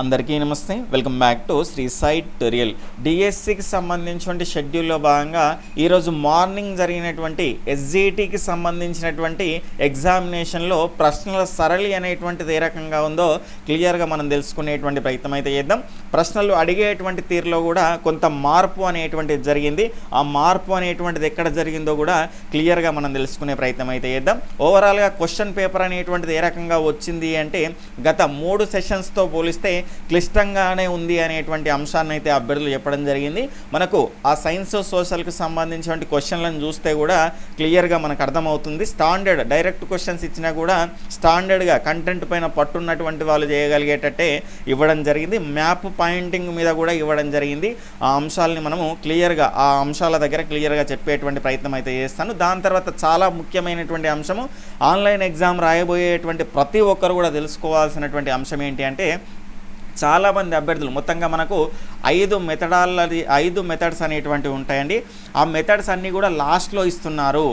అందరికీ నమస్తే. Welcome back to Sri site tutorial డిఎస్సికి సంబంధించినటువంటి షెడ్యూల్లో భాగంగా ఈరోజు మార్నింగ్ జరిగినటువంటి ఎస్జిటికి సంబంధించినటువంటి ఎగ్జామినేషన్లో ప్రశ్నల సరళి అనేటువంటిది ఏ రకంగా ఉందో క్లియర్గా మనం తెలుసుకునేటువంటి ప్రయత్నం అయితే చేద్దాం. ప్రశ్నలు అడిగేటువంటి తీరులో కూడా కొంత మార్పు అనేటువంటిది జరిగింది. ఆ మార్పు అనేటువంటిది ఎక్కడ జరిగిందో కూడా క్లియర్గా మనం తెలుసుకునే ప్రయత్నం అయితే చేద్దాం. ఓవరాల్గా క్వశ్చన్ పేపర్ అనేటువంటిది ఏ రకంగా వచ్చింది అంటే గత మూడు సెషన్స్తో పోలిస్తే క్లిష్టంగానే ఉంది అనేటువంటి అంశాన్ని అయితే అభ్యర్థులు చెప్పడం జరిగింది. మనకు ఆ సైన్స్ సోషల్కి సంబంధించినటువంటి క్వశ్చన్లను చూస్తే కూడా క్లియర్గా మనకు అర్థమవుతుంది. స్టాండర్డ్ డైరెక్ట్ క్వశ్చన్స్ ఇచ్చినా కూడా స్టాండర్డ్గా కంటెంట్ పైన పట్టున్నటువంటి వాళ్ళు చేయగలిగేటట్టే ఇవ్వడం జరిగింది. మ్యాప్ పాయింటింగ్ మీద కూడా ఇవ్వడం జరిగింది. ఆ అంశాలని మనము క్లియర్గా ఆ అంశాల దగ్గర క్లియర్గా చెప్పేటువంటి ప్రయత్నం అయితే చేస్తాను. దాని తర్వాత చాలా ముఖ్యమైనటువంటి అంశము ఆన్లైన్ ఎగ్జామ్ రాయబోయేటువంటి ప్రతి ఒక్కరు కూడా తెలుసుకోవాల్సినటువంటి అంశం ఏంటి అంటే చాలామంది అభ్యర్థులు మొత్తంగా మనకు ఐదు మెథడాలది ఐదు మెథడ్స్ అనేటువంటివి ఉంటాయండి. ఆ మెథడ్స్ అన్నీ కూడా లాస్ట్లో ఇస్తున్నారు.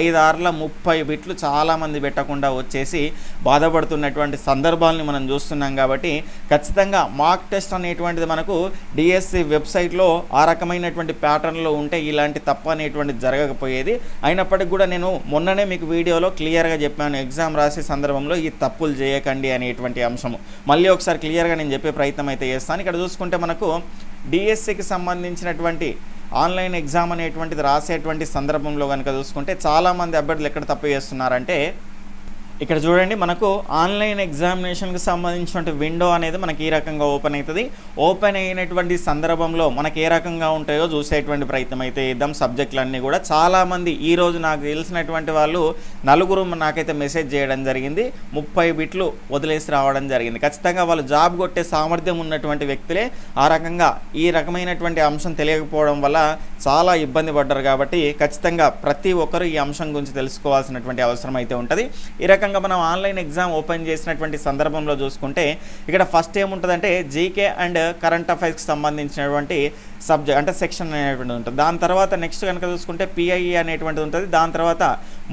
ఐదారుల ముప్పై బిట్లు చాలామంది పెట్టకుండా వచ్చేసి బాధపడుతున్నటువంటి సందర్భాలని మనం చూస్తున్నాం కాబట్టి ఖచ్చితంగా మార్క్ టెస్ట్ అనేటువంటిది మనకు డిఎస్సి వెబ్సైట్లో ఆ రకమైనటువంటి ప్యాటర్న్లో ఉంటే ఇలాంటి తప్పు అనేటువంటిది జరగకపోయేది. అయినప్పటికీ కూడా నేను మొన్ననే మీకు వీడియోలో క్లియర్గా చెప్పాను ఎగ్జామ్ రాసే సందర్భంలో ఈ తప్పులు చేయకండి అనేటువంటి అంశము. మళ్ళీ ఒకసారి క్లియర్గా నేను చెప్పే ప్రయత్నం అయితే చేస్తాను. ఇక్కడ చూసుకుంటే మనకు డిఎస్సికి సంబంధించినటువంటి ఆన్లైన్ ఎగ్జామ్ అనేటువంటిది రాసేటువంటి సందర్భంలో కనుక చూసుకుంటే చాలామంది అభ్యర్థులు ఎక్కడ తప్పు చేస్తున్నారంటే ఇక్కడ చూడండి మనకు ఆన్లైన్ ఎగ్జామినేషన్కి సంబంధించినటువంటి విండో అనేది మనకి ఈ రకంగా ఓపెన్ అవుతుంది. ఓపెన్ అయినటువంటి సందర్భంలో మనకి ఏ రకంగా ఉంటాయో చూసేటువంటి ప్రయత్నం అయితే ఇద్దాం సబ్జెక్టులన్నీ కూడా చాలామంది ఈరోజు నాకు తెలిసినటువంటి వాళ్ళు నలుగురు నాకైతే మెసేజ్ చేయడం జరిగింది. ముప్పై బిట్లు వదిలేసి రావడం జరిగింది. ఖచ్చితంగా వాళ్ళు జాబ్ కొట్టే సామర్థ్యం ఉన్నటువంటి వ్యక్తులే. ఆ రకంగా ఈ రకమైనటువంటి అంశం తెలియకపోవడం వల్ల చాలా ఇబ్బంది పడ్డారు కాబట్టి ఖచ్చితంగా ప్రతి ఒక్కరు ఈ అంశం గురించి తెలుసుకోవాల్సినటువంటి అవసరం అయితే ఉంటుంది. ఈ రకంగా మనం ఆన్లైన్ ఎగ్జామ్ ఓపెన్ చేసినటువంటి సందర్భంలో చూసుకుంటే ఇక్కడ ఫస్ట్ ఏముంటుందంటే జీకే అండ్ కరెంట్ అఫైర్స్కి సంబంధించినటువంటి సబ్జెక్ట్ అంటే సెక్షన్ అనేటువంటిది ఉంటుంది. దాని తర్వాత నెక్స్ట్ కనుక చూసుకుంటే పిఐఈ అనేటువంటిది ఉంటుంది. దాని తర్వాత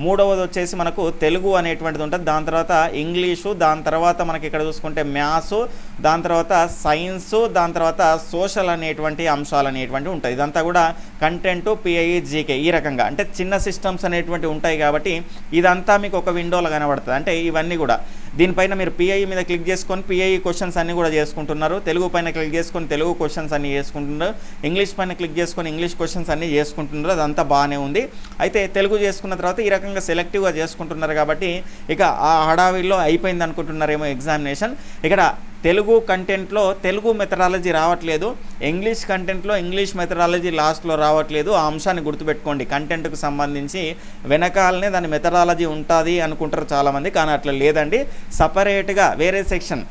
మూడవది వచ్చేసి మనకు తెలుగు అనేటువంటిది ఉంటుంది. దాని తర్వాత ఇంగ్లీషు దాని తర్వాత మనకి ఇక్కడ చూసుకుంటే మ్యాథ్స్ దాని తర్వాత సైన్సు దాని తర్వాత సోషల్ అనేటువంటి అంశాలు అనేటువంటివి ఉంటాయి. ఇదంతా కూడా కంటెంట్ పిఐఈ జీకే ఈ రకంగా. అంటే చిన్న సిస్టమ్స్ అనేటువంటి ఉంటాయి కాబట్టి ఇదంతా మీకు ఒక విండోలో కనబడుతుంది. అంటే ఇవన్నీ కూడా. దీనిపైన మీరు పిఐ మీద క్లిక్ చేసుకొని పిఐ క్వశ్చన్స్ అన్నీ కూడా చేసుకుంటున్నారు. తెలుగు పైన క్లిక్ చేసుకొని తెలుగు క్వశ్చన్స్ అన్నీ చేసుకుంటున్నారు. ఇంగ్లీష్ పైన క్లిక్ చేసుకొని ఇంగ్లీష్ క్వశ్చన్స్ అన్నీ చేసుకుంటున్నారు. అదంతా బాగానే ఉంది. అయితే తెలుగు చేసుకున్న తర్వాత ఈ రకంగా సెలెక్టివ్గా చేసుకుంటున్నారు కాబట్టి ఇక ఆ హడావిడిలో అయిపోయింది అనుకుంటున్నారేమో ఎగ్జామినేషన్ ఇక్కడ తెలుగు కంటెంట్లో తెలుగు మెథడాలజీ రావట్లేదు. ఇంగ్లీష్ కంటెంట్లో ఇంగ్లీష్ మెథడాలజీ లాస్ట్లో రావట్లేదు. ఆ అంశాన్ని గుర్తుపెట్టుకోండి. కంటెంట్కు సంబంధించి వెనకాలనే దాని మెథడాలజీ ఉంటుంది అనుకుంటారు చాలామంది కానీ అట్లా లేదండి. సపరేట్గా వేరే సెక్షన్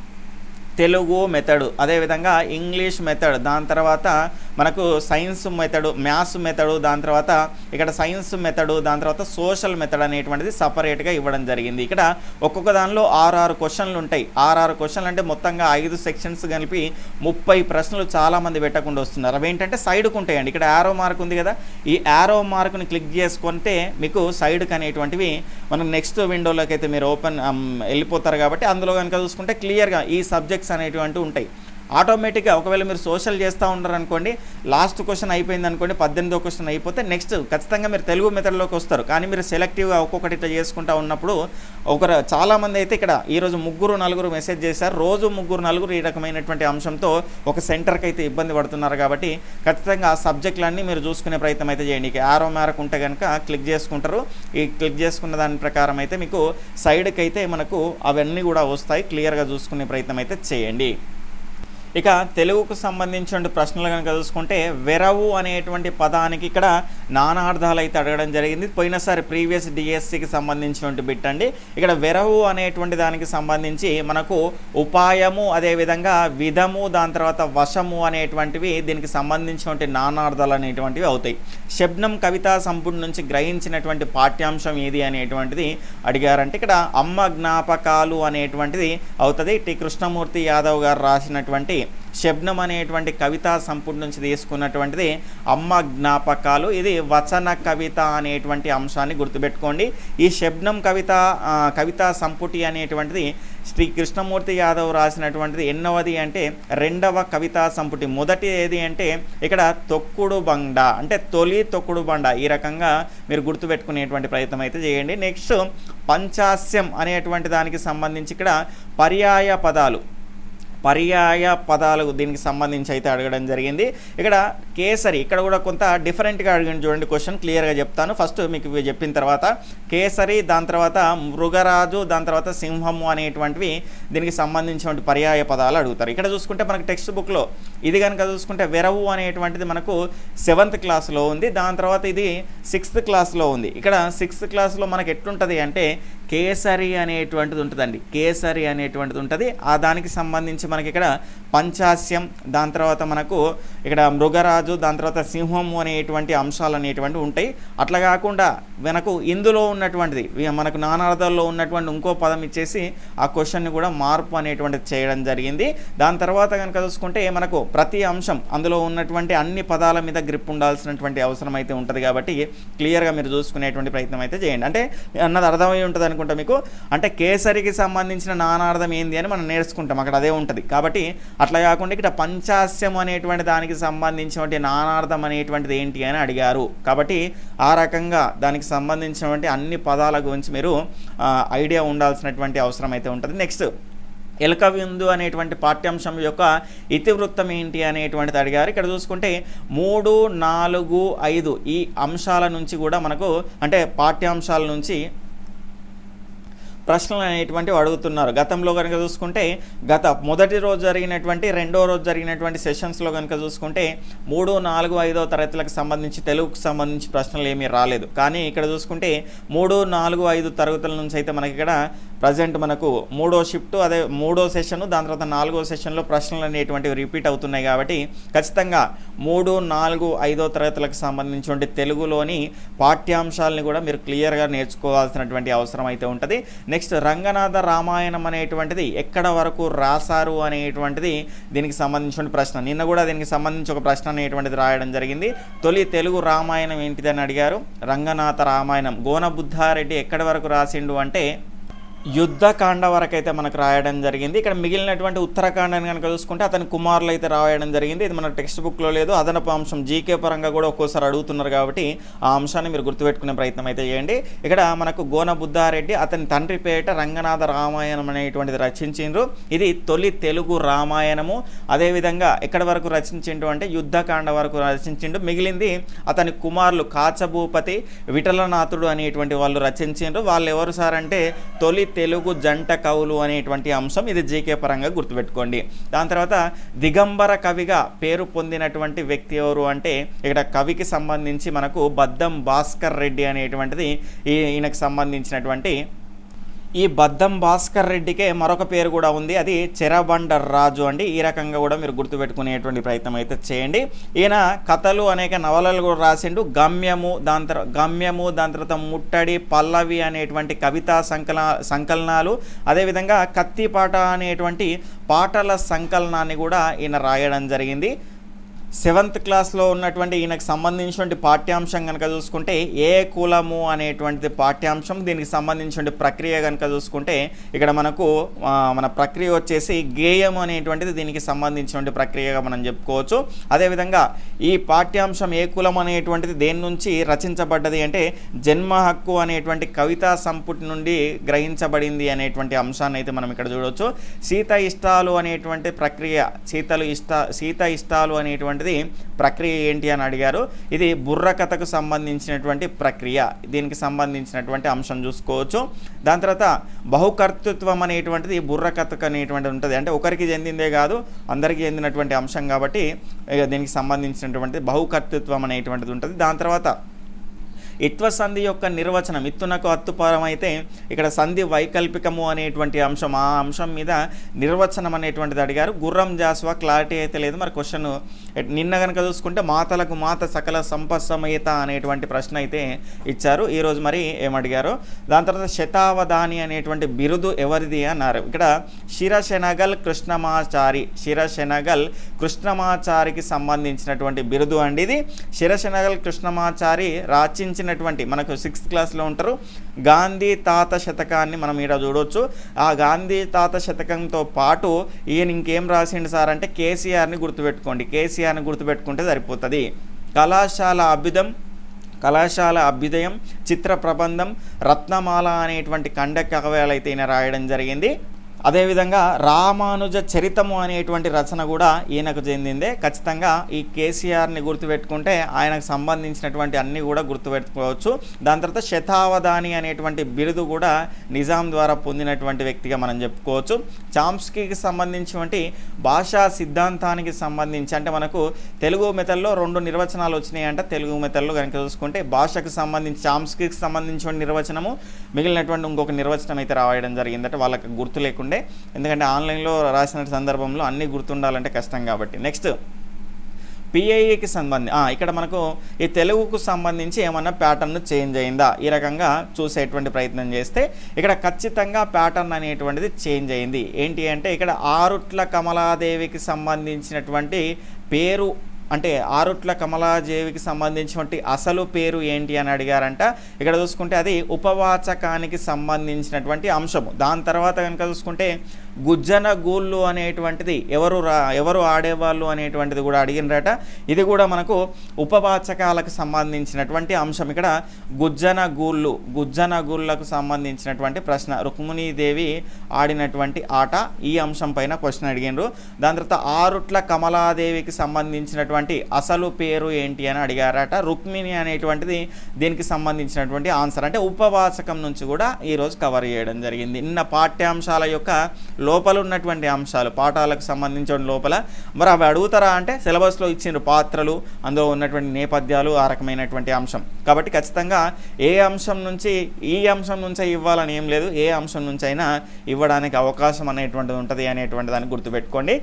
తెలుగు మెథడ్ అదేవిధంగా ఇంగ్లీష్ మెథడ్ దాని తర్వాత మనకు సైన్స్ మెథడు మ్యాథ్స్ మెథడు దాని తర్వాత ఇక్కడ సైన్స్ మెథడు దాని తర్వాత సోషల్ మెథడ్ అనేటువంటిది సపరేట్గా ఇవ్వడం జరిగింది. ఇక్కడ ఒక్కొక్క దానిలో ఆరు ఆరు క్వశ్చన్లు ఉంటాయి. ఆరు ఆరు క్వశ్చన్లు అంటే మొత్తంగా ఐదు సెక్షన్స్ కలిపి ముప్పై ప్రశ్నలు చాలామంది పెట్టకుండా వస్తున్నారు. అవి ఏంటంటే సైడ్కు ఉంటాయండి. ఇక్కడ యారో మార్క్ ఉంది కదా. ఈ యారో మార్క్ని క్లిక్ చేసుకుంటే మీకు సైడ్కి అనేటువంటివి మనం నెక్స్ట్ విండోలోకి అయితే మీరు ఓపెన్ um, వెళ్ళిపోతారు కాబట్టి అందులో కనుక చూసుకుంటే క్లియర్గా ఈ సబ్జెక్ట్ సబ్జెక్ట్స్ అనేటువంటి ఉంటాయి. ఆటోమేటిక్గా ఒకవేళ మీరు సోషల్ చేస్తూ ఉన్నారు అనుకోండి లాస్ట్ క్వశ్చన్ అయిపోయింది అనుకోండి పద్దెనిమిదో క్వశ్చన్ అయిపోతే నెక్స్ట్ ఖచ్చితంగా మీరు తెలుగు మెథడ్లోకి వస్తారు. కానీ మీరు సెలెక్టివ్గా ఒక్కొక్కటి ఇట్లా చేసుకుంటూ ఉన్నప్పుడు ఒకరు చాలామంది అయితే ఇక్కడ ఈరోజు ముగ్గురు నలుగురు మెసేజ్ చేశారు. రోజు ముగ్గురు నలుగురు ఈ రకమైనటువంటి అంశంతో ఒక సెంటర్కి అయితే ఇబ్బంది పడుతున్నారు కాబట్టి ఖచ్చితంగా ఆ సబ్జెక్టులన్నీ మీరు చూసుకునే ప్రయత్నం అయితే చేయండి. ఇక ఆరో మేరకు ఉంటే కనుక క్లిక్ చేసుకుంటారు. ఈ క్లిక్ చేసుకున్న దాని ప్రకారం అయితే మీకు సైడ్కి అయితే మనకు అవన్నీ కూడా వస్తాయి. క్లియర్గా చూసుకునే ప్రయత్నం అయితే చేయండి. ఇక తెలుగుకు సంబంధించిన ప్రశ్నలు కనుక చూసుకుంటే వెరవు అనేటువంటి పదానికి ఇక్కడ నానార్థాలు అయితే అడగడం జరిగింది. పోయినసారి ప్రీవియస్ డిఎస్సికి సంబంధించినటువంటి బిట్ అండి. ఇక్కడ వెరవు అనేటువంటి దానికి సంబంధించి మనకు ఉపాయము అదేవిధంగా విధము దాని తర్వాత వశము అనేటువంటివి దీనికి సంబంధించినటువంటి నానార్థాలు అనేటువంటివి అవుతాయి. శబ్నం కవితా సంపుటి నుంచి గ్రహించినటువంటి పాఠ్యాంశం ఏది అనేటువంటిది అడిగారంటే ఇక్కడ అమ్మ జ్ఞాపకాలు అనేటువంటిది అవుతుంది. టి. కృష్ణమూర్తి యాదవ్ గారు రాసినటువంటి శబ్నం అనేటువంటి కవితా సంపుటి నుంచి తీసుకున్నటువంటిది అమ్మ జ్ఞాపకాలు. ఇది వచన కవిత అనేటువంటి అంశాన్ని గుర్తుపెట్టుకోండి. ఈ శబ్నం కవిత కవితా సంపుటి అనేటువంటిది శ్రీ కృష్ణమూర్తి యాదవ్ రాసినటువంటిది ఎన్నవది అంటే రెండవ కవితా సంపుటి. మొదటి ఏది అంటే ఇక్కడ తొక్కుడు బండ అంటే తొలి తొక్కుడు బండ. ఈ రకంగా మీరు గుర్తుపెట్టుకునేటువంటి ప్రయత్నం అయితే చేయండి. నెక్స్ట్ పంచాస్యం అనేటువంటి దానికి సంబంధించి ఇక్కడ పర్యాయ పదాలు. పర్యాయ పదాలు దీనికి సంబంధించి అయితే అడగడం జరిగింది. ఇక్కడ కేసరి ఇక్కడ కూడా కొంత డిఫరెంట్గా అడిగిన చూడండి క్వశ్చన్ క్లియర్గా చెప్తాను. ఫస్ట్ మీకు ఇవి చెప్పిన తర్వాత కేసరి దాని తర్వాత మృగరాజు దాని తర్వాత సింహము అనేటువంటివి దీనికి సంబంధించినటువంటి పర్యాయ పదాలు అడుగుతారు. ఇక్కడ చూసుకుంటే మనకి టెక్స్ట్ బుక్లో ఇది కనుక చూసుకుంటే వెరవు అనేటువంటిది మనకు సెవెంత్ క్లాస్లో ఉంది. దాని తర్వాత ఇది సిక్స్త్ క్లాస్లో ఉంది. ఇక్కడ సిక్స్త్ క్లాస్లో మనకు ఎట్లుంటుంది అంటే కేసరి అనేటువంటిది ఉంటుందండి. కేసరి అనేటువంటిది ఉంటుంది. ఆ దానికి సంబంధించి మనకి ఇక్కడ పంచాస్యం దాని తర్వాత మనకు ఇక్కడ మృగరాజు దాని తర్వాత సింహము అనేటువంటి అంశాలు అనేటువంటివి ఉంటాయి. అట్లా కాకుండా మనకు ఇందులో ఉన్నటువంటిది మనకు నానార్థాల్లో ఉన్నటువంటి ఇంకో పదం ఇచ్చేసి ఆ క్వశ్చన్ని కూడా మార్పు అనేటువంటిది చేయడం జరిగింది. దాని తర్వాత కనుక చూసుకుంటే మనకు ప్రతి అంశం అందులో ఉన్నటువంటి అన్ని పదాల మీద గ్రిప్ ఉండాల్సినటువంటి అవసరం అయితే ఉంటుంది కాబట్టి క్లియర్గా మీరు చూసుకునేటువంటి ప్రయత్నం అయితే చేయండి. అంటే అన్నది అర్థమై ఉంటుంది అనుకుంటా మీకు? అంటే కేసరికి సంబంధించిన నానార్థం ఏంది అని మనం నేర్చుకుంటాం. అక్కడ అదే ఉంటుంది. కాబట్టి అట్లా కాకుండా ఇక్కడ పంచాస్యం అనేటువంటి దానికి సంబంధించినటువంటి నానార్థం అనేటువంటిది ఏంటి అని అడిగారు. కాబట్టి ఆ రకంగా దానికి సంబంధించినటువంటి అన్ని పదాల గురించి మీరు ఐడియా ఉండాల్సినటువంటి అవసరం అయితే ఉంటుంది. నెక్స్ట్ ఎలక విందు అనేటువంటి పాఠ్యాంశం యొక్క ఇతివృత్తం ఏంటి అనేటువంటిది అడిగారు. ఇక్కడ చూసుకుంటే మూడు నాలుగు ఐదు ఈ అంశాల నుంచి కూడా మనకు అంటే పాఠ్యాంశాల నుంచి ప్రశ్నలు అనేటువంటివి అడుగుతున్నారు. గతంలో కనుక చూసుకుంటే గత మొదటి రోజు జరిగినటువంటి రెండో రోజు జరిగినటువంటి సెషన్స్లో కనుక చూసుకుంటే మూడు నాలుగు ఐదో తరగతులకు సంబంధించి తెలుగుకు సంబంధించి ప్రశ్నలు ఏమీ రాలేదు. కానీ ఇక్కడ చూసుకుంటే మూడు నాలుగు ఐదు తరగతుల నుంచి అయితే మనకి ఇక్కడ ప్రజెంట్ మనకు మూడో షిఫ్ట్ అదే మూడో సెషన్ దాని తర్వాత నాలుగో సెషన్లో ప్రశ్నలు అనేటువంటివి రిపీట్ అవుతున్నాయి కాబట్టి ఖచ్చితంగా మూడు నాలుగు ఐదో తరగతులకు సంబంధించి తెలుగులోని పాఠ్యాంశాలని కూడా మీరు క్లియర్గా నేర్చుకోవాల్సినటువంటి అవసరం అయితే ఉంటుంది. నెక్స్ట్ రంగనాథ రామాయణం అనేటువంటిది ఎక్కడ వరకు రాశారు అనేటువంటిది దీనికి సంబంధించిన ప్రశ్న. నిన్న కూడా దీనికి సంబంధించి ఒక ప్రశ్న అనేటువంటిది రాయడం జరిగింది. తొలి తెలుగు రామాయణం ఏంటిదని అడిగారు? రంగనాథ రామాయణం. గోనబుద్ధారెడ్డి ఎక్కడి వరకు రాసిండు అంటే యుద్ధకాండ వరకు అయితే మనకు రాయడం జరిగింది. ఇక్కడ మిగిలినటువంటి ఉత్తరాఖండని కనుక చూసుకుంటే అతని కుమారులు అయితే రాయడం జరిగింది. ఇది మన టెక్స్ట్ బుక్లో లేదు. అదనపు అంశం జీకే పరంగా కూడా ఒక్కోసారి అడుగుతున్నారు కాబట్టి ఆ అంశాన్ని మీరు గుర్తుపెట్టుకునే ప్రయత్నం అయితే చేయండి. ఇక్కడ మనకు గోన బుద్ధారెడ్డి అతని తండ్రి పేట రంగనాథ రామాయణం అనేటువంటిది రచించిండ్రు. ఇది తొలి తెలుగు రామాయణము. అదేవిధంగా ఎక్కడి వరకు రచించిండు అంటే యుద్ధకాండ వరకు రచించిండు మిగిలింది అతని కుమారులు కాచభూపతి విఠలనాథుడు అనేటువంటి వాళ్ళు రచించిండ్రు. వాళ్ళు ఎవరు సార్ అంటే తొలి తెలుగు జంట కవులు అనేటువంటి అంశం ఇది జీకే పరంగా గుర్తుపెట్టుకోండి. దాని తర్వాత దిగంబర కవిగా పేరు పొందినటువంటి వ్యక్తి ఎవరు అంటే ఇక్కడ కవికి సంబంధించి మనకు బద్దం భాస్కర్ రెడ్డి అనేటువంటిది ఈయనకు సంబంధించినటువంటి ఈ బద్దం భాస్కర్ రెడ్డికే మరొక పేరు కూడా ఉంది. అది చెరబండ రాజు అండి. ఈ రకంగా కూడా మీరు గుర్తుపెట్టుకునేటువంటి ప్రయత్నం అయితే చేయండి. ఈయన కథలు అనేక నవలలు కూడా రాసిండు. గమ్యము దాని తర్వాత గమ్యము దాని తర్వాత ముట్టడి పల్లవి అనేటువంటి కవితా సంకల సంకలనాలు అదేవిధంగా కత్తిపాట అనేటువంటి పాటల సంకలనాన్ని కూడా ఈయన రాయడం జరిగింది. సెవెంత్ క్లాస్లో ఉన్నటువంటి ఈయనకు సంబంధించినటువంటి పాఠ్యాంశం కనుక చూసుకుంటే ఏ కులము అనేటువంటిది పాఠ్యాంశం దీనికి సంబంధించిన ప్రక్రియ కనుక చూసుకుంటే ఇక్కడ మనకు మన ప్రక్రియ వచ్చేసి గేయం అనేటువంటిది దీనికి సంబంధించినటువంటి ప్రక్రియగా మనం చెప్పుకోవచ్చు. అదేవిధంగా ఈ పాఠ్యాంశం ఏ కులం అనేటువంటిది దేని నుంచి రచించబడ్డది అంటే జన్మ హక్కు అనేటువంటి కవితా సంపుటి నుండి గ్రహించబడింది అనేటువంటి అంశాన్ని అయితే మనం ఇక్కడ చూడవచ్చు సీత ఇష్టాలు అనేటువంటి ప్రక్రియ సీతలు ఇష్ట సీత ఇష్టాలు అనేటువంటి అనేటువంటిది ప్రక్రియ ఏంటి అని అడిగారు. ఇది బుర్రకథకు సంబంధించినటువంటి ప్రక్రియ. దీనికి సంబంధించినటువంటి అంశం చూసుకోవచ్చు. దాని తర్వాత బహుకర్తృత్వం అనేటువంటిది బుర్రకథకు అనేటువంటిది ఉంటుంది. అంటే ఒకరికి చెందిందే కాదు అందరికీ చెందినటువంటి అంశం కాబట్టి దీనికి సంబంధించినటువంటి బహుకర్తృత్వం అనేటువంటిది ఉంటుంది. దాని తర్వాత ఇత్వ సంధి యొక్క నిర్వచనం ఇత్తునకు అత్తుపరం అయితే ఇక్కడ సంధి వైకల్పికము అనేటువంటి అంశం. ఆ అంశం మీద నిర్వచనం అనేటువంటిది అడిగారు. గుర్రం జాస్వా క్లారిటీ అయితే లేదు. మరి క్వశ్చన్ నిన్న కనుక చూసుకుంటే మాతలకు మాత సకల సంపత్సమయత అనేటువంటి ప్రశ్న అయితే ఇచ్చారు. ఈరోజు మరి ఏమడిగారు? దాని తర్వాత శతావధాని అనేటువంటి బిరుదు ఎవరిది అన్నారు. ఇక్కడ శిరశెనగల్ కృష్ణమాచారి శిరశెనగల్ కృష్ణమాచారికి సంబంధించినటువంటి బిరుదు అండి ఇది. శిరశెనగల్ కృష్ణమాచారి రాచించిన సంబంధించినటువంటి మనకు సిక్స్త్ క్లాస్లో ఉంటారు. గాంధీ తాత శతకాన్ని మనం ఈడ చూడవచ్చు ఆ గాంధీ తాత శతకంతో పాటు ఈయన ఇంకేం రాసిండు సార్ అంటే కేసీఆర్ని గుర్తుపెట్టుకోండి. కేసీఆర్ని గుర్తుపెట్టుకుంటే సరిపోతుంది. కళాశాల అభ్యుదం కళాశాల అభ్యుదయం చిత్ర ప్రబంధం రత్నమాల అనేటువంటి కండ కవయాలు అయితే ఈయన రాయడం జరిగింది. అదేవిధంగా రామానుజ చరితము అనేటువంటి రచన కూడా ఈయనకు చెందిందే. ఖచ్చితంగా ఈ కేసీఆర్ని గుర్తుపెట్టుకుంటే ఆయనకు సంబంధించినటువంటి అన్నీ కూడా గుర్తుపెట్టుకోవచ్చు. దాని తర్వాత శతావధాని అనేటువంటి బిరుదు కూడా నిజాం ద్వారా పొందినటువంటి వ్యక్తిగా మనం చెప్పుకోవచ్చు. చాంస్కీకి సంబంధించినటువంటి భాషా సిద్ధాంతానికి సంబంధించి అంటే మనకు తెలుగు మెథల్లో రెండు నిర్వచనాలు వచ్చినాయి అంటే తెలుగు మెతల్లో కనుక చూసుకుంటే భాషకు సంబంధించి చాంస్కీకి సంబంధించిన నిర్వచనము మిగిలినటువంటి ఇంకొక నిర్వచనం అయితే రాయడం జరిగిందంటే. వాళ్ళకి గుర్తు లేకుండా ఉండే ఎందుకంటే ఆన్లైన్లో రాసిన సందర్భంలో అన్నీ గుర్తుండాలంటే కష్టం కాబట్టి. నెక్స్ట్ పిఐఏకి సంబంధి ఇక్కడ మనకు ఈ తెలుగుకు సంబంధించి ఏమన్నా ప్యాటర్న్ చేంజ్ అయిందా? ఈ రకంగా చూసేటువంటి ప్రయత్నం చేస్తే ఇక్కడ ఖచ్చితంగా ప్యాటర్న్ అనేటువంటిది చేంజ్ అయింది. ఏంటి అంటే ఇక్కడ ఆరుట్ల కమలాదేవికి సంబంధించినటువంటి పేరు అంటే ఆరుట్ల కమలాదేవికి సంబంధించినటువంటి అసలు పేరు ఏంటి అని అడిగారంట. ఇక్కడ చూసుకుంటే అది ఉపవాచకానికి సంబంధించినటువంటి అంశము. దాని తర్వాత కనుక చూసుకుంటే గుజ్జన గూళ్ళు అనేటువంటిది ఎవరు రా ఎవరు ఆడేవాళ్ళు అనేటువంటిది కూడా అడిగినరట. ఇది కూడా మనకు ఉపవాచకాలకు సంబంధించినటువంటి అంశం. ఇక్కడ గుజ్జన గూళ్ళు గుజ్జన గూళ్ళకు సంబంధించినటువంటి ప్రశ్న. రుక్మిణీదేవి ఆడినటువంటి ఆట ఈ అంశం పైన క్వశ్చన్ అడిగినారు దాని తర్వాత ఆరుట్ల కమలాదేవికి సంబంధించినటువంటి అసలు పేరు ఏంటి అని అడిగారట. రుక్మిణి అనేటువంటిది దీనికి సంబంధించినటువంటి ఆన్సర్. అంటే ఉపవాచకం నుంచి కూడా ఈరోజు కవర్ చేయడం జరిగింది. నిన్న పాఠ్యాంశాల యొక్క లోపల ఉన్నటువంటి అంశాలు పాఠాలకు సంబంధించిన లోపల. మరి అవి అడుగుతారా అంటే సిలబస్లో ఇచ్చిన పాత్రలు అందులో ఉన్నటువంటి నేపథ్యాలు ఆ రకమైనటువంటి అంశం. కాబట్టి ఖచ్చితంగా ఏ అంశం నుంచి ఈ అంశం నుంచే ఇవ్వాలని ఏం లేదు. ఏ అంశం నుంచి అయినా ఇవ్వడానికి అవకాశం అనేటువంటిది ఉంటుంది అనేటువంటి దాన్ని గుర్తుపెట్టుకోండి.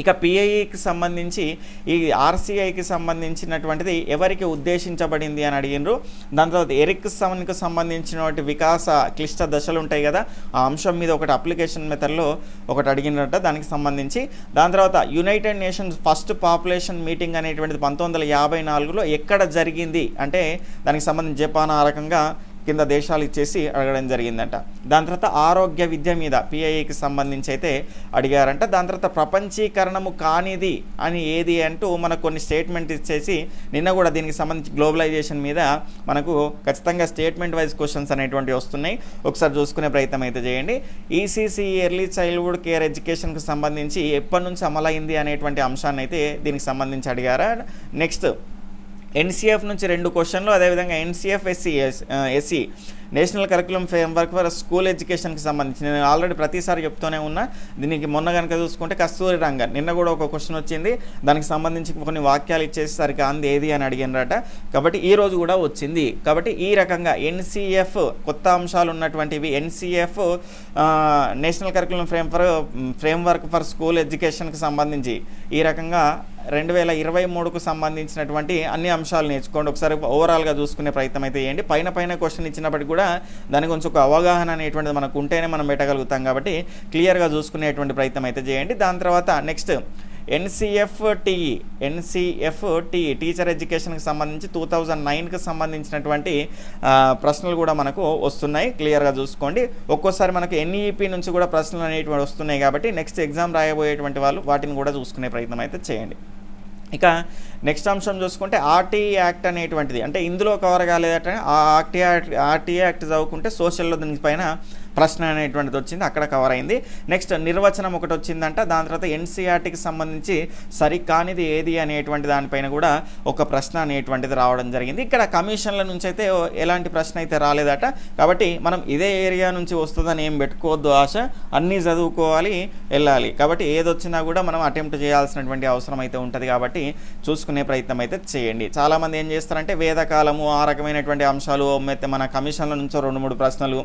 ఇక పిఐకి సంబంధించి ఈ ఆర్సీఐకి సంబంధించినటువంటిది ఎవరికి ఉద్దేశించబడింది అని అడిగినారు. దాని తర్వాత ఎరిక్సన్కి సంబంధించినటువంటి వికాస క్లిష్ట దశలు ఉంటాయి కదా ఆ అంశం మీద ఒకటి అప్లికేషన్ మెథడ్లో ఒకటి అడిగినట్ట దానికి సంబంధించి. దాని తర్వాత United Nations first population meeting అనేటువంటిది పంతొమ్మిది వందల యాభై నాలుగులో ఎక్కడ జరిగింది అంటే దానికి సంబంధించి జపాన్ ఆ రకంగా కింద దేశాలు ఇచ్చేసి అడగడం జరిగిందంట. దాని తర్వాత ఆరోగ్య విద్య మీద పిఐఏకి సంబంధించి అయితే అడిగారంట. దాని తర్వాత ప్రపంచీకరణము కానిది అని ఏది అంటూ మనకు కొన్ని స్టేట్మెంట్ ఇచ్చేసి నిన్న కూడా దీనికి సంబంధించి గ్లోబలైజేషన్ మీద మనకు ఖచ్చితంగా స్టేట్మెంట్ వైజ్ క్వశ్చన్స్ అనేటువంటివి వస్తున్నాయి. ఒకసారి చూసుకునే ప్రయత్నం అయితే చేయండి. ఈసీసీ ఎర్లీ చైల్డ్హుడ్ కేర్ ఎడ్యుకేషన్కి సంబంధించి ఎప్పటి నుంచి అమలైంది అనేటువంటి అంశాన్ని అయితే దీనికి సంబంధించి అడిగారా? నెక్స్ట్ ఎన్సీఎఫ్ నుంచి రెండు క్వశ్చన్లు అదేవిధంగా NCF SC SC. National curriculum framework for school ఎడ్యుకేషన్కి సంబంధించి. నేను ఆల్రెడీ ప్రతిసారి చెప్తూనే ఉన్నా దీనికి మొన్న కనుక చూసుకుంటే కస్తూరి రంగన్ నిన్న కూడా ఒక క్వశ్చన్ వచ్చింది. దానికి సంబంధించి కొన్ని వాక్యాలు ఇచ్చేసరికి అంది ఏది అని అడిగినరట. కాబట్టి ఈ రోజు కూడా వచ్చింది. కాబట్టి ఈ రకంగా ఎన్సీఎఫ్ కొత్త అంశాలు ఉన్నటువంటివి NCF national curriculum frame for framework for school ఎడ్యుకేషన్కి సంబంధించి ఈ రకంగా రెండు వేల ఇరవై మూడుకు సంబంధించినటువంటి అన్ని అంశాలు నేర్చుకోండి. ఒకసారి ఓవరాల్గా చూసుకునే ప్రయత్నం అయితే చేయండి. పైన పైన క్వశ్చన్ ఇచ్చినప్పటికీ కూడా దాని గురించి ఒక అవగాహన అనేటువంటిది మనకు ఉంటేనే మనం పెట్టగలుగుతాం కాబట్టి క్లియర్గా చూసుకునేటువంటి ప్రయత్నం అయితే చేయండి. దాని తర్వాత నెక్స్ట్ ఎన్సిఎఫ్ టీఈ టీచర్ ఎడ్యుకేషన్కి సంబంధించి టూ థౌజండ్ నైన్కి సంబంధించినటువంటి ప్రశ్నలు కూడా మనకు వస్తున్నాయి. క్లియర్గా చూసుకోండి. ఒక్కోసారి మనకు ఎన్ఈపి నుంచి కూడా ప్రశ్నలు అనేటువంటి వస్తున్నాయి కాబట్టి నెక్స్ట్ ఎగ్జామ్ రాయబోయేటువంటి వాళ్ళు వాటిని కూడా చూసుకునే ప్రయత్నం అయితే చేయండి. ఇక నెక్స్ట్ అంశం చూసుకుంటే ఆర్టీ యాక్ట్ అనేటువంటిది. అంటే ఇందులో కవర్ కాలేదంటే ఆ ఆర్టీ యాక్ట్ ఆర్టీ యాక్ట్ చదువుకుంటే సోషల్లో దీనిపైన ప్రశ్న అనేటువంటిది వచ్చింది అక్కడ కవర్ అయింది. నెక్స్ట్ నిర్వచనం ఒకటి వచ్చిందంట దాని తర్వాత ఎన్సీఆర్టీకి సంబంధించి సరికానిది ఏది అనేటువంటి దానిపైన కూడా ఒక ప్రశ్న అనేటువంటిది రావడం జరిగింది. ఇక్కడ కమిషన్ల నుంచి అయితే ఎలాంటి ప్రశ్న అయితే రాలేదట. కాబట్టి మనం ఇదే ఏరియా నుంచి వస్తుందని ఏం పెట్టుకోవద్దు ఆశ అన్నీ చదువుకోవాలి వెళ్ళాలి. కాబట్టి ఏదొచ్చినా కూడా మనం అటెంప్ట్ చేయాల్సినటువంటి అవసరం అయితే ఉంటుంది కాబట్టి చూసుకునే ప్రయత్నం అయితే చేయండి. చాలామంది ఏం చేస్తారంటే వేదకాలము ఆ రకమైనటువంటి అంశాలు మన కమిషన్ల నుంచో రెండు మూడు ప్రశ్నలు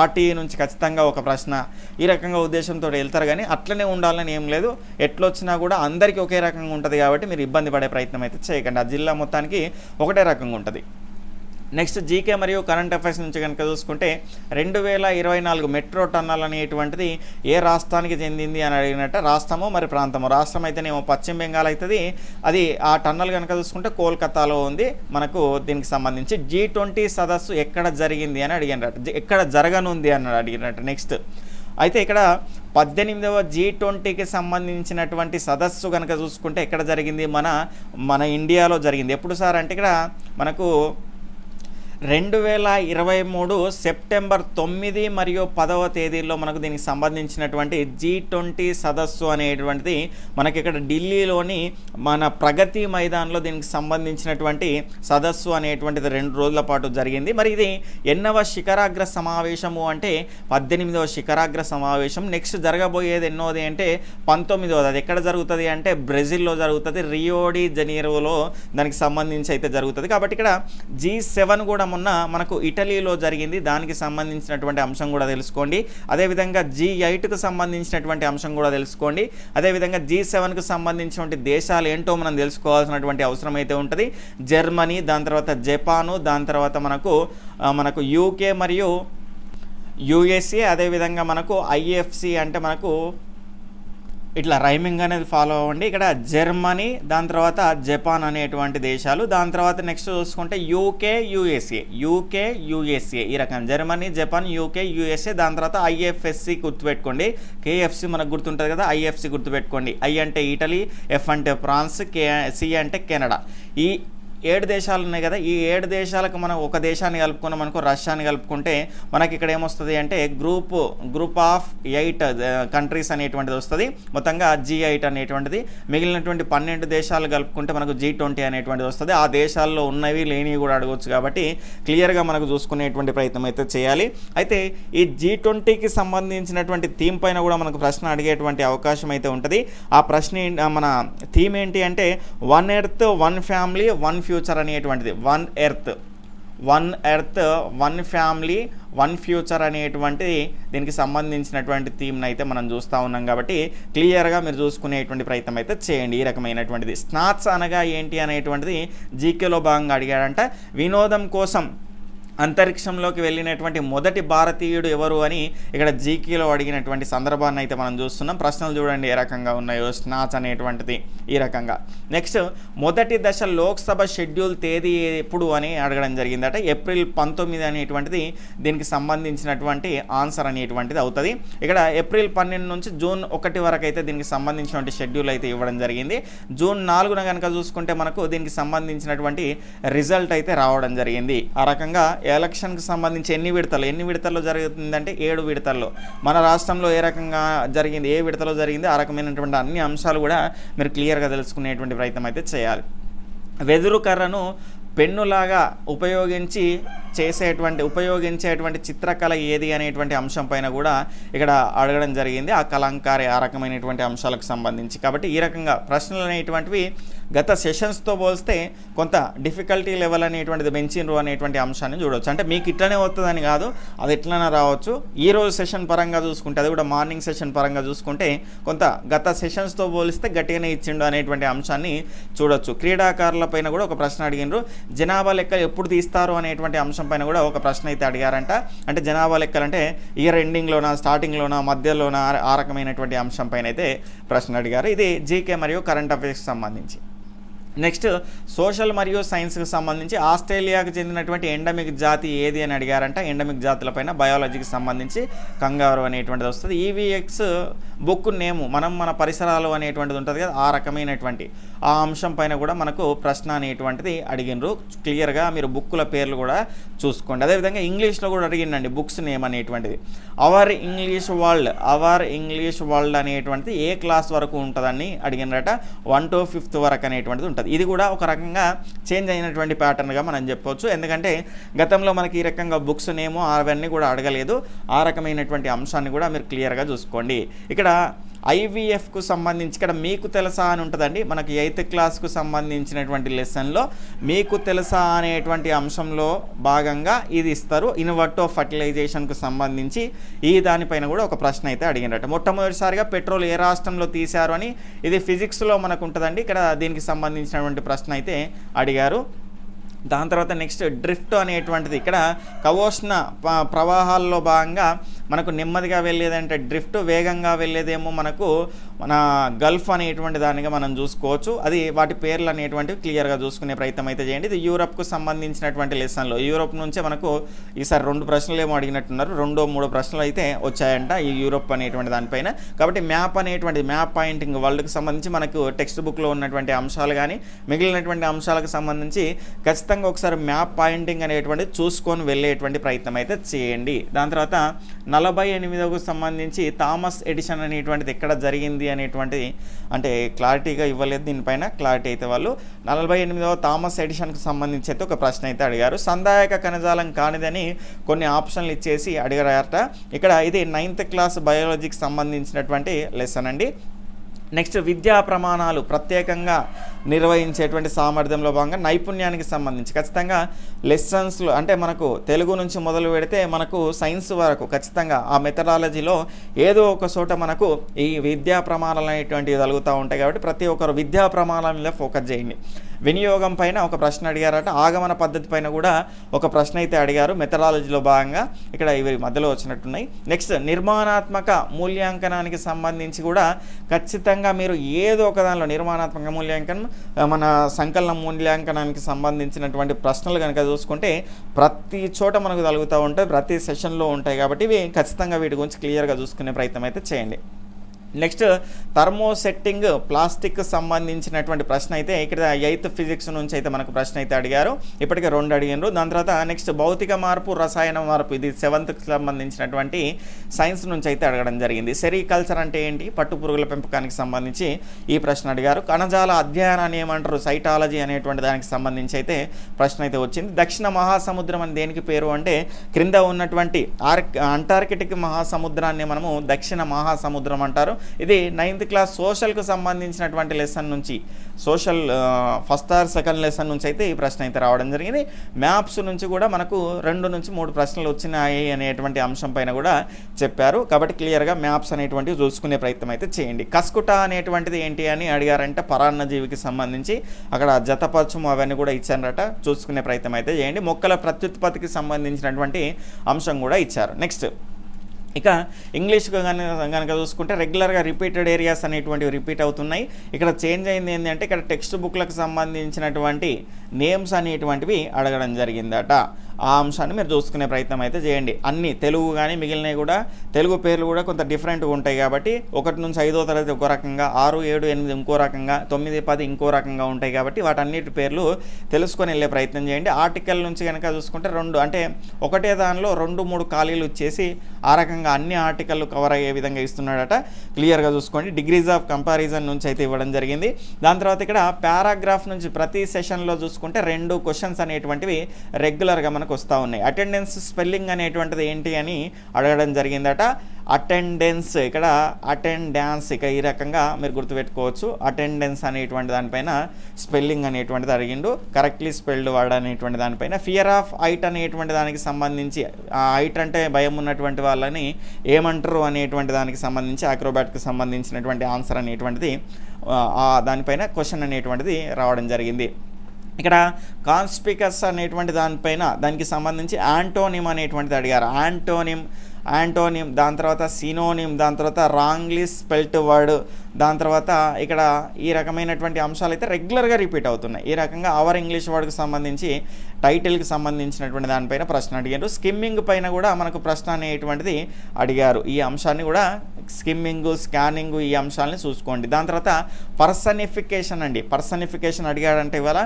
ఆర్టీ నుంచి నుంచి ఖచ్చితంగా ఒక ప్రశ్న ఈ రకంగా ఉద్దేశంతో వెళ్తారు కానీ అట్లనే ఉండాలని ఏం లేదు. ఎట్లొచ్చినా కూడా అందరికీ ఒకే రకంగా ఉంటుంది కాబట్టి మీరు ఇబ్బంది పడే ప్రయత్నం అయితే చేయకండి. ఆ జిల్లా మొత్తానికి ఒకటే రకంగా ఉంటుంది. నెక్స్ట్ జీకే మరియు కరెంట్ అఫైర్స్ నుంచి కనుక చూసుకుంటే రెండు వేల ఇరవై నాలుగు మెట్రో టన్నల్ అనేటువంటిది ఏ రాష్ట్రానికి చెందింది అని అడిగినట్టు రాష్ట్రము మరి ప్రాంతము. రాష్ట్రం అయితేనేమో పశ్చిమ బెంగాల్ అవుతుంది అది ఆ టన్నల్ కనుక చూసుకుంటే కోల్కతాలో ఉంది. మనకు దీనికి సంబంధించి జీ ట్వంటీ సదస్సు ఎక్కడ జరిగింది అని అడిగినట్టు. ఎక్కడ జరగనుంది అని అడిగినట్టు నెక్స్ట్. అయితే ఇక్కడ పద్దెనిమిదవ జీ ట్వంటీకి సంబంధించినటువంటి సదస్సు కనుక చూసుకుంటే ఎక్కడ జరిగింది? మన మన ఇండియాలో జరిగింది. ఎప్పుడు సార్ అంటే ఇక్కడ మనకు రెండు వేల ఇరవై మూడు సెప్టెంబర్ తొమ్మిది మరియు పదవ తేదీల్లో మనకు దీనికి సంబంధించినటువంటి జీ ట్వంటీ సదస్సు అనేటువంటిది మనకి ఇక్కడ ఢిల్లీలోని మన ప్రగతి మైదాన్లో దీనికి సంబంధించినటువంటి సదస్సు అనేటువంటిది రెండు రోజుల పాటు జరిగింది. మరి ఇది ఎన్నవ శిఖరాగ్ర సమావేశము అంటే పద్దెనిమిదవ శిఖరాగ్ర సమావేశం. నెక్స్ట్ జరగబోయేది ఎన్నోది అంటే పంతొమ్మిదవది. అది ఎక్కడ జరుగుతుంది అంటే బ్రెజిల్లో జరుగుతుంది. రియోడి జనీరోలో దానికి సంబంధించి అయితే జరుగుతుంది. కాబట్టి ఇక్కడ జీ సెవెన్ కూడా మొన్న మనకు ఇటలీలో జరిగింది. దానికి సంబంధించినటువంటి అంశం కూడా తెలుసుకోండి. అదేవిధంగా జీ ఎయిట్కు సంబంధించినటువంటి అంశం కూడా తెలుసుకోండి. అదేవిధంగా జీ సెవెన్కు సంబంధించినటువంటి దేశాలు ఏంటో మనం తెలుసుకోవాల్సినటువంటి అవసరం అయితే ఉంటుంది. జర్మనీ దాని తర్వాత జపాను దాని తర్వాత మనకు మనకు యూకే మరియు యుఎస్ఏ అదేవిధంగా మనకు ఐఎఫ్సి అంటే మనకు ఇట్లా రైమింగ్ అనేది ఫాలో అవ్వండి. ఇక్కడ జర్మనీ దాని తర్వాత జపాన్ అనేటువంటి దేశాలు దాని తర్వాత నెక్స్ట్ చూసుకుంటే యూకే యూఎస్ఏ యూకే యూఎస్ఏ ఈ రకం జర్మనీ జపాన్ యూకే యూఎస్ఏ దాని తర్వాత ఐఎఫ్ఎస్సి గుర్తుపెట్టుకోండి. కేఎఫ్సి మనకు గుర్తుంటుంది కదా ఐఎఫ్సి గుర్తుపెట్టుకోండి. ఐ అంటే ఇటలీ ఎఫ్ అంటే ఫ్రాన్స్ కే సి అంటే కెనడా ఈ ఏడు దేశాలు ఉన్నాయి కదా ఈ ఏడు దేశాలకు మనం ఒక దేశాన్ని కలుపుకున్నాం అనుకో రష్యాని కలుపుకుంటే మనకి ఇక్కడ ఏమొస్తుంది అంటే group group of eight countries అనేటువంటిది వస్తుంది. మొత్తంగా జీ ఎయిట్ అనేటువంటిది. మిగిలినటువంటి పన్నెండు దేశాలు కలుపుకుంటే మనకు జీ ట్వంటీ అనేటువంటిది వస్తుంది. ఆ దేశాల్లో ఉన్నవి లేనివి కూడా అడగవచ్చు కాబట్టి క్లియర్గా మనకు చూసుకునేటువంటి ప్రయత్నం అయితే చేయాలి. అయితే ఈ జీ ట్వంటీకి సంబంధించినటువంటి థీమ్ పైన కూడా మనకు ప్రశ్న అడిగేటువంటి అవకాశం అయితే ఉంటుంది. ఆ ప్రశ్న ఏంటి- మన థీమ్ ఏంటి అంటే one earth one family one future అనేటువంటిది. One earth one earth one family one future అనేటువంటి దీనికి సంబంధించినటువంటి థీమ్ని అయితే మనం చూస్తూ ఉన్నాం కాబట్టి క్లియర్గా మీరు చూసుకునేటువంటి ప్రయత్నం అయితే చేయండి ఈ రకమైనటువంటిది. స్నాట్స్ అనగా ఏంటి అనేటువంటిది? జీకేలో భాగంగా అడిగాడంట వినోదం కోసం అంతరిక్షంలోకి వెళ్ళినటువంటి మొదటి భారతీయుడు ఎవరు అని ఇక్కడ జీకేలో అడిగినటువంటి సందర్భాన్ని అయితే మనం చూస్తున్నాం. ప్రశ్నలు చూడండి ఏ రకంగా ఉన్నాయో స్నాచ్ అనేటువంటిది ఈ రకంగా. నెక్స్ట్ మొదటి దశ లోక్సభ షెడ్యూల్ తేదీ ఎప్పుడు అని అడగడం జరిగిందట. ఏప్రిల్ పంతొమ్మిది అనేటువంటిది దీనికి సంబంధించినటువంటి ఆన్సర్ అనేటువంటిది అవుతుంది. ఇక్కడ ఏప్రిల్ పన్నెండు నుంచి జూన్ ఒకటి వరకు అయితే దీనికి సంబంధించినటువంటి షెడ్యూల్ అయితే ఇవ్వడం జరిగింది. జూన్ నాలుగున కనుక చూసుకుంటే మనకు దీనికి సంబంధించినటువంటి రిజల్ట్ అయితే రావడం జరిగింది. ఆ రకంగా ఎలక్షన్కి సంబంధించి ఎన్ని విడతలు ఎన్ని విడతల్లో జరుగుతుందంటే ఏడు విడతల్లో. మన రాష్ట్రంలో ఏ రకంగా జరిగింది ఏ విడతలో జరిగింది ఆ రకమైనటువంటి అన్ని అంశాలు కూడా మీరు క్లియర్గా తెలుసుకునేటువంటి ప్రయత్నం అయితే చేయాలి. వెదురు కర్రను పెన్నులాగా ఉపయోగించి చేసేటువంటి ఉపయోగించేటువంటి చిత్రకళ ఏది అనేటువంటి అంశం పైన కూడా ఇక్కడ అడగడం జరిగింది. ఆ కలంకారి ఆ రకమైనటువంటి అంశాలకు సంబంధించి. కాబట్టి ఈ రకంగా ప్రశ్నలు అనేటువంటివి గత సెషన్స్తో పోలిస్తే కొంత డిఫికల్టీ లెవెల్ అనేటువంటిది పెంచినరు అనేటువంటి అంశాన్ని చూడవచ్చు. అంటే మీకు ఇట్లనే వస్తుందని కాదు అది ఎట్లనే రావచ్చు. ఈ రోజు సెషన్ పరంగా చూసుకుంటే అది కూడా మార్నింగ్ సెషన్ పరంగా చూసుకుంటే కొంత గత సెషన్స్తో పోలిస్తే గట్టిగానే ఇచ్చిండు అనేటువంటి అంశాన్ని చూడొచ్చు. క్రీడాకారుల పైన కూడా ఒక ప్రశ్న అడిగినారు జనాభా లెక్క ఎప్పుడు తీస్తారు అనేటువంటి అంశం పైన కూడా ఒక ప్రశ్న అయితే అడిగారంట. అంటే జనాభా లెక్కలు అంటే ఇయర్ ఎండింగ్లోనా స్టార్టింగ్లోనా మధ్యలోనా ఆ- ఆ రకమైనటువంటి అంశం పైన అయితే ప్రశ్న అడిగారు. ఇది జీకే మరియు కరెంట్ అఫైర్స్కి సంబంధించి. నెక్స్ట్ సోషల్ మరియు సైన్స్కి సంబంధించి ఆస్ట్రేలియాకు చెందినటువంటి ఎండమిక్ జాతి ఏది అని అడిగారంట. ఎండమిక్ జాతులపైన బయాలజీకి సంబంధించి కంగారు అనేటువంటిది వస్తుంది. ఈవీఎక్స్ బుక్ నేము మనం మన పరిసరాలు అనేటువంటిది ఉంటుంది కదా ఆ రకమైనటువంటి. ఆ అంశం పైన కూడా మనకు ప్రశ్న అనేటువంటిది అడిగినరు. క్లియర్గా మీరు బుక్కుల పేర్లు కూడా చూసుకోండి. అదేవిధంగా ఇంగ్లీష్లో కూడా అడిగిండండి బుక్స్ నేమ్ అనేటువంటిది. Our English world our English world అనేటువంటిది ఏ క్లాస్ వరకు ఉంటుందని అడిగినట వన్ టు ఫిఫ్త్ వరకు అనేటువంటిది ఉంటుంది. ఇది కూడా ఒక రకంగా చేంజ్ అయినటువంటి ప్యాటర్న్గా మనం చెప్పవచ్చు ఎందుకంటే గతంలో మనకి ఈ రకంగా బుక్స్ నేమో అవన్నీ కూడా అడగలేదు. ఆ రకమైనటువంటి అంశాన్ని కూడా మీరు క్లియర్గా చూసుకోండి. ఇక్కడ ఐవీఎఫ్కు సంబంధించి ఇక్కడ మీకు తెలుసా అని ఉంటుందండి మనకి ఎయిత్ క్లాస్కు సంబంధించినటువంటి లెసన్లో మీకు తెలుసా అనేటువంటి అంశంలో భాగంగా ఇది ఇస్తారు. ఇన్వర్టో ఫర్టిలైజేషన్కు సంబంధించి ఈ దానిపైన కూడా ఒక ప్రశ్న అయితే అడిగినట్టు. మొట్టమొదటిసారిగా పెట్రోల్ ఏ రాష్ట్రంలో తీశారు అని ఇది ఫిజిక్స్లో మనకు ఉంటుందండి ఇక్కడ దీనికి సంబంధించినటువంటి ప్రశ్న అయితే అడిగారు. దాని తర్వాత నెక్స్ట్ డ్రిఫ్ట్ అనేటువంటిది ఇక్కడ కవోష్ణ ప్రవాహాల్లో భాగంగా మనకు నెమ్మదిగా వెళ్ళేదంటే డ్రిఫ్ట్ వేగంగా వెళ్ళేదేమో మనకు మన గల్ఫ్ అనేటువంటి దానిగా మనం చూసుకోవచ్చు. అది వాటి పేర్లు అనేటువంటివి క్లియర్గా చూసుకునే ప్రయత్నం అయితే చేయండి. ఇది యూరప్కు సంబంధించినటువంటి లెసన్లో యూరోప్ నుంచే మనకు ఈసారి రెండు ప్రశ్నలు ఏమో అడిగినట్టున్నారు. రెండో మూడో ప్రశ్నలు అయితే వచ్చాయంట ఈ యూరప్ అనేటువంటి దానిపైన. కాబట్టి మ్యాప్ అనేటువంటి మ్యాప్ పాయింటింగ్ వరల్డ్కి సంబంధించి మనకు టెక్స్ట్ బుక్లో ఉన్నటువంటి అంశాలు కానీ మిగిలినటువంటి అంశాలకు సంబంధించి ఖచ్చితంగా ఒకసారి మ్యాప్ పాయింటింగ్ అనేటువంటిది చూసుకొని వెళ్ళేటువంటి ప్రయత్నం అయితే చేయండి. దాని తర్వాత నలభై ఎనిమిదవకు సంబంధించి థామస్ ఎడిషన్ అనేటువంటిది ఎక్కడ జరిగింది అనేటువంటిది అంటే క్లారిటీగా ఇవ్వలేదు. దీనిపైన క్లారిటీ అయితే వాళ్ళు నలభై ఎనిమిదవ థామస్ ఎడిషన్కు సంబంధించి అయితే ఒక ప్రశ్న అయితే అడిగారు. సందాయక కణజాలం కానిదని కొన్ని ఆప్షన్లు ఇచ్చేసి అడిగారట. ఇక్కడ ఇది నైన్త్ క్లాస్ బయాలజీకి సంబంధించినటువంటి లెసన్ అండి. నెక్స్ట్ విద్యా ప్రమాణాలు ప్రత్యేకంగా నిర్వహించేటువంటి సామర్థ్యంలో భాగంగా నైపుణ్యానికి సంబంధించి ఖచ్చితంగా లెసన్స్లు అంటే మనకు తెలుగు నుంచి మొదలు పెడితే మనకు సైన్స్ వరకు ఖచ్చితంగా ఆ మెథడాలజీలో ఏదో ఒక చోట మనకు ఈ విద్యా ప్రమాణాలు అనేటువంటివి కలుగుతూ ఉంటాయి కాబట్టి ప్రతి ఒక్కరు విద్యా ప్రమాణాల మీద ఫోకస్ చేయండి. వినియోగం పైన ఒక ప్రశ్న అడిగారట. ఆగమన పద్ధతి పైన కూడా ఒక ప్రశ్న అయితే అడిగారు. మెథడాలజీలో భాగంగా ఇక్కడ ఇవి మధ్యలో వచ్చినట్టున్నాయి. నెక్స్ట్ నిర్మాణాత్మక మూల్యాంకనానికి సంబంధించి కూడా ఖచ్చితంగా మీరు ఏదో ఒక దానిలో నిర్మాణాత్మక మూల్యాంకనం మన సంకలన మూల్యాంకనానికి సంబంధించినటువంటి ప్రశ్నలు కనుక చూసుకుంటే ప్రతి చోట మనకు తగులుతూ ఉంటాయి ప్రతి సెషన్లో ఉంటాయి కాబట్టి ఇవి ఖచ్చితంగా వీటి గురించి క్లియర్గా చూసుకునే ప్రయత్నం అయితే చేయండి. నెక్స్ట్ థర్మో సెట్టింగ్ ప్లాస్టిక్ సంబంధించినటువంటి ప్రశ్న అయితే ఇక్కడ ఎయిత్ ఫిజిక్స్ నుంచి అయితే మనకు ప్రశ్న అయితే అడిగారు. ఇప్పటికే రెండు అడిగినారు దాని తర్వాత నెక్స్ట్ భౌతిక మార్పు రసాయన మార్పు ఇది సెవెంత్కి సంబంధించినటువంటి సైన్స్ నుంచి అయితే అడగడం జరిగింది. సెరికల్చర్ అంటే ఏంటి? పట్టు పురుగుల పెంపకానికి సంబంధించి ఈ ప్రశ్న అడిగారు. కణజాల అధ్యయనాన్ని ఏమంటారు? సైటాలజీ అనేటువంటి దానికి సంబంధించి అయితే ప్రశ్న అయితే వచ్చింది. దక్షిణ మహాసముద్రం అని దేనికి పేరు అంటే క్రింద ఉన్నటువంటి ఆర్క్ అంటార్కిటిక్ మహాసముద్రాన్ని మనము దక్షిణ మహాసముద్రం అంటారు. ఇది నైన్త్ క్లాస్ సోషల్కు సంబంధించినటువంటి లెసన్ నుంచి social first or second lesson నుంచి అయితే ఈ ప్రశ్న అయితే రావడం జరిగింది. మ్యాప్స్ నుంచి కూడా మనకు రెండు నుంచి మూడు ప్రశ్నలు వచ్చినాయి అనేటువంటి అంశం పైన కూడా చెప్పారు. కాబట్టి క్లియర్గా మ్యాప్స్ అనేటువంటివి చూసుకునే ప్రయత్నం అయితే చేయండి. కస్కుట అనేటువంటిది ఏంటి అని అడిగారంటే పరాన్నజీవికి సంబంధించి. అక్కడ జతపరచము అవన్నీ కూడా ఇచ్చారట. చూసుకునే ప్రయత్నం అయితే చేయండి. మొక్కల ప్రత్యుత్పత్తికి సంబంధించినటువంటి అంశం కూడా ఇచ్చారు. నెక్స్ట్ ఇక ఇంగ్లీష్ కనుక చూసుకుంటే రెగ్యులర్గా రిపీటెడ్ ఏరియాస్ అనేటువంటివి రిపీట్ అవుతున్నాయి. ఇక్కడ చేంజ్ అయింది ఏంటంటే ఇక్కడ టెక్స్ట్ బుక్లకు సంబంధించినటువంటి నేమ్స్ అనేటువంటివి అడగడం జరిగిందట. ఆ అంశాన్ని మీరు చూసుకునే ప్రయత్నం అయితే చేయండి. అన్ని తెలుగు కానీ మిగిలినవి కూడా తెలుగు పేర్లు కూడా కొంత డిఫరెంట్గా ఉంటాయి కాబట్టి ఒకటి నుంచి ఐదో తరగతి ఒక రకంగా ఆరు ఏడు ఎనిమిది ఇంకో రకంగా తొమ్మిది పది ఇంకో రకంగా ఉంటాయి కాబట్టి వాటన్నిటి పేర్లు తెలుసుకొని వెళ్ళే ప్రయత్నం చేయండి. ఆర్టికల్ నుంచి కనుక చూసుకుంటే రెండు అంటే ఒకటే దానిలో రెండు మూడు ఖాళీలు ఇచ్చేసి ఆ రకంగా అన్ని ఆర్టికల్ కవర్ అయ్యే విధంగా ఇస్తున్నాడట. క్లియర్గా చూసుకోండి. డిగ్రీస్ ఆఫ్ కంపారిజన్ నుంచి అయితే ఇవ్వడం జరిగింది. దాని తర్వాత ఇక్కడ పారాగ్రాఫ్ నుంచి ప్రతి సెషన్లో చూసుకుంటే రెండు క్వశ్చన్స్ అనేటువంటివి రెగ్యులర్గా మనకు వస్తూ ఉన్నాయి. అటెండెన్స్ స్పెల్లింగ్ అనేటువంటిది ఏంటి అని అడగడం జరిగిందట. అటెండెన్స్ ఇక్కడ అటెండాన్స్ ఇక ఈ రకంగా మీరు గుర్తుపెట్టుకోవచ్చు. అటెండెన్స్ అనేటువంటి దానిపైన స్పెల్లింగ్ అనేటువంటిది అడిగిండు. కరెక్ట్లీ స్పెల్డ్ వర్డ్ అనేటువంటి దానిపైన ఫియర్ ఆఫ్ హైట్ అనేటువంటి దానికి సంబంధించి ఆ అంటే భయం ఉన్నటువంటి వాళ్ళని ఏమంటారు అనేటువంటి దానికి సంబంధించి ఆక్రోబాట్కి సంబంధించినటువంటి ఆన్సర్ అనేటువంటిది దానిపైన క్వశ్చన్ అనేటువంటిది రావడం జరిగింది. ఇక్కడ కాన్స్పికస్ అనేటువంటి దానిపైన దానికి సంబంధించి యాంటోనిమ్ అనేటువంటిది అడిగారు. యాంటోనిమ్ యాంటోనిమ్ దాని తర్వాత సినోనిమ్ దాని తర్వాత రాంగ్లీ స్పెల్ట్ వర్డ్ దాని తర్వాత ఇక్కడ ఈ రకమైనటువంటి అంశాలు అయితే రెగ్యులర్గా రిపీట్ అవుతున్నాయి. ఈ రకంగా అవర్ ఇంగ్లీష్ వర్డ్కి సంబంధించి టైటిల్కి సంబంధించినటువంటి దానిపైన ప్రశ్న అడిగారు. స్కిమ్మింగ్ పైన కూడా మనకు ప్రశ్న అనేటువంటిది అడిగారు. ఈ అంశాన్ని కూడా స్కిమ్మింగ్ స్కానింగ్ ఈ అంశాలని చూసుకోండి. దాని తర్వాత పర్సనిఫికేషన్ అండి. పర్సనిఫికేషన్ అడిగాడంటే ఇవాళ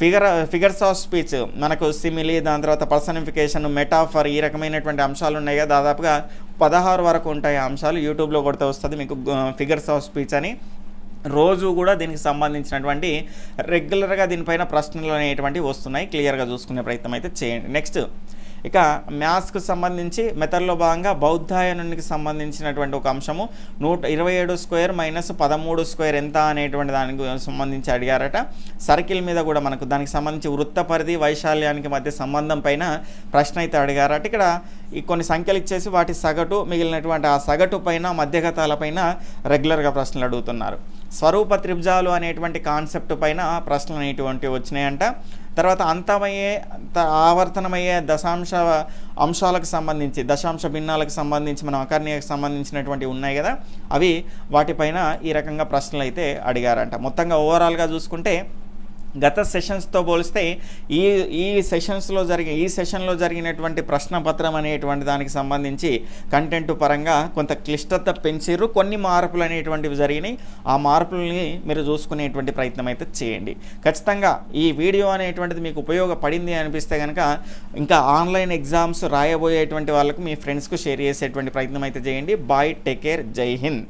ఫిగర్ ఫిగర్స్ ఆఫ్ స్పీచ్ మనకు సిమిలి దాని తర్వాత పర్సనిఫికేషన్ మెటాఫర్ ఈ రకమైనటువంటి అంశాలు ఉన్నాయి కదా. దాదాపుగా పదహారు వరకు ఉంటాయి ఆ అంశాలు. యూట్యూబ్లో కొడితే వస్తుంది. మీకు ఫిగర్స్ ఆఫ్ స్పీచ్ అని. రోజు కూడా దీనికి సంబంధించినటువంటి రెగ్యులర్గా దీనిపైన ప్రశ్నలు అనేటువంటివి వస్తున్నాయి. క్లియర్గా చూసుకునే ప్రయత్నం అయితే చేయండి. నెక్స్ట్ ఇక మ్యాథ్స్కు సంబంధించి మెథడ్లో భాగంగా బౌద్ధాయనునికి సంబంధించినటువంటి ఒక అంశము. నూట ఇరవై ఏడు స్క్వేర్ మైనస్ పదమూడు స్క్వేర్ ఎంత అనేటువంటి దానికి సంబంధించి అడిగారట. సర్కిల్ మీద కూడా మనకు దానికి సంబంధించి వృత్త పరిధి వైశాల్యానికి మధ్య సంబంధం పైన ప్రశ్న అయితే అడిగారట. ఇక్కడ ఈ కొన్ని సంఖ్యలు ఇచ్చేసి వాటి సగటు మిగిలినటువంటి ఆ సగటు పైన మధ్యగతాల పైన రెగ్యులర్గా ప్రశ్నలు అడుగుతున్నారు. స్వరూప త్రిభుజాలు అనేటువంటి కాన్సెప్ట్ పైన ప్రశ్నలు అనేటువంటివి వచ్చినాయంట. తర్వాత అంతమయ్యే ఆవర్తనమయ్యే దశాంశ అంశాలకు సంబంధించి దశాంశ భిన్నాలకు సంబంధించి మనం అకర్ణీయకు సంబంధించినటువంటి ఉన్నాయి కదా. అవి వాటిపైన ఈ రకంగా ప్రశ్నలు అయితే అడిగారంట. మొత్తంగా ఓవరాల్గా చూసుకుంటే గత సెషన్స్తో పోలిస్తే ఈ ఈ సెషన్స్లో జరిగే ఈ సెషన్లో జరిగినటువంటి ప్రశ్నపత్రం అనేటువంటి దానికి సంబంధించి కంటెంట్ పరంగా కొంత క్లిష్టత పెంచిర్రు. కొన్ని మార్పులు అనేటువంటివి జరిగినాయి. ఆ మార్పుల్ని మీరు చూసుకునేటువంటి ప్రయత్నం అయితే చేయండి. ఖచ్చితంగా ఈ వీడియో అనేటువంటిది మీకు ఉపయోగపడింది అనిపిస్తే కనుక ఇంకా ఆన్లైన్ ఎగ్జామ్స్ రాయబోయేటువంటి వాళ్ళకు మీ ఫ్రెండ్స్కు షేర్ చేసేటువంటి ప్రయత్నం అయితే చేయండి. బాయ్ టేక్ కేర్ జై హింద్.